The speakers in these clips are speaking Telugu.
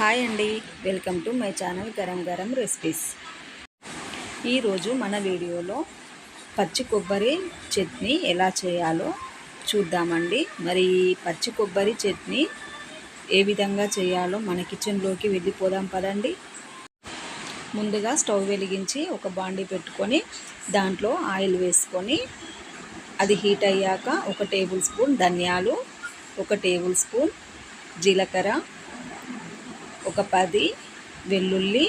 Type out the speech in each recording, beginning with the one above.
హాయ్ అండి. Welcome to my channel Garam Garam recipes. ఈరోజు మన వీడియోలో పచ్చి కొబ్బరి చట్నీ ఎలా చేయాలో చూద్దామండి. మరి పచ్చి కొబ్బరి చట్నీ ఏ విధంగా చేయాలో మన కిచెన్లోకి వెళ్ళిపోదాం పదండి. ముందుగా స్టవ్ వెలిగించి ఒక బాండీ పెట్టుకొని దాంట్లో ఆయిల్ వేసుకొని అది హీట్ అయ్యాక ఒక టేబుల్ స్పూన్ ధనియాలు ఒక టేబుల్ స్పూన్ జీలకర్ర ఒక పది వెల్లుల్లి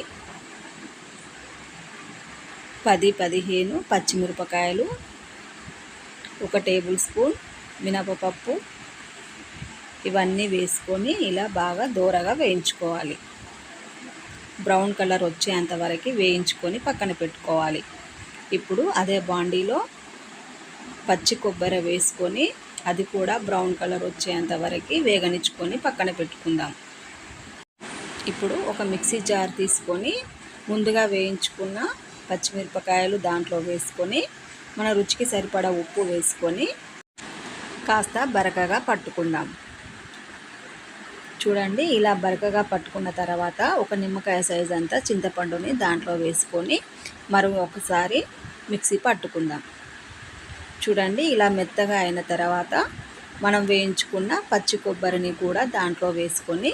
పది పదిహేను పచ్చిమిరపకాయలు ఒక టేబుల్ స్పూన్ మినపపప్పు. ఇవన్నీ వేసుకొని ఇలా బాగా దూరగా వేయించుకోవాలి. బ్రౌన్ కలర్ వచ్చేంత వరకు వేయించుకొని పక్కన పెట్టుకోవాలి. ఇప్పుడు అదే బాండీలో పచ్చి కొబ్బరి వేసుకొని అది కూడా బ్రౌన్ కలర్ వచ్చేంత వరకు వేగనిచ్చుకొని పక్కన పెట్టుకుందాం. ఇప్పుడు ఒక మిక్సీ జార్ తీసుకొని ముందుగా వేయించుకున్న పచ్చిమిరపకాయలు దాంట్లో వేసుకొని మన రుచికి సరిపడా ఉప్పు వేసుకొని కాస్త బరకగా పట్టుకుందాం. చూడండి ఇలా బరకగా పట్టుకున్న తర్వాత ఒక నిమ్మకాయ సైజ్ అంతా చింతపండుని దాంట్లో వేసుకొని మరో ఒకసారి మిక్సీ పట్టుకుందాం. చూడండి ఇలా మెత్తగా అయిన తర్వాత మనం వేయించుకున్న పచ్చి కొబ్బరిని కూడా దాంట్లో వేసుకొని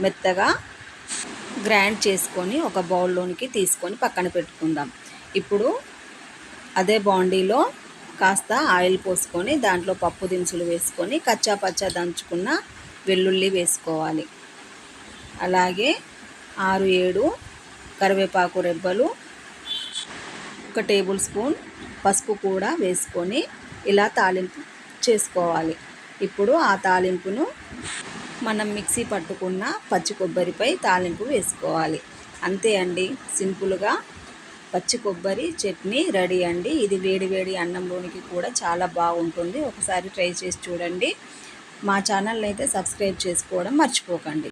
మెత్తగా గ్రైండ్ చేసుకొని ఒక బౌల్లోనికి తీసుకొని పక్కన పెట్టుకుందాం. ఇప్పుడు అదే బాండీలో కాస్త ఆయిల్ పోసుకొని దాంట్లో పప్పు దినుసులు వేసుకొని కచ్చా పచ్చా దంచుకున్న వెల్లుల్లి వేసుకోవాలి. అలాగే ఆరు ఏడు కరివేపాకు రెబ్బలు ఒక టేబుల్ స్పూన్ పసుపు కూడా వేసుకొని ఇలా తాలింపు చేసుకోవాలి. ఇప్పుడు ఆ తాలింపును మనం మిక్సీ పట్టుకున్న పచ్చి కొబ్బరిపై తాలింపు వేసుకోవాలి. అంతే అండి. సింపుల్గా పచ్చి కొబ్బరి చట్నీ రెడీ అండి. ఇది వేడి వేడి అన్నంలోనికి కూడా చాలా బాగుంటుంది. ఒకసారి ట్రై చేసి చూడండి. మా ఛానల్ అయితే సబ్స్క్రైబ్ చేసుకోవడం మర్చిపోకండి.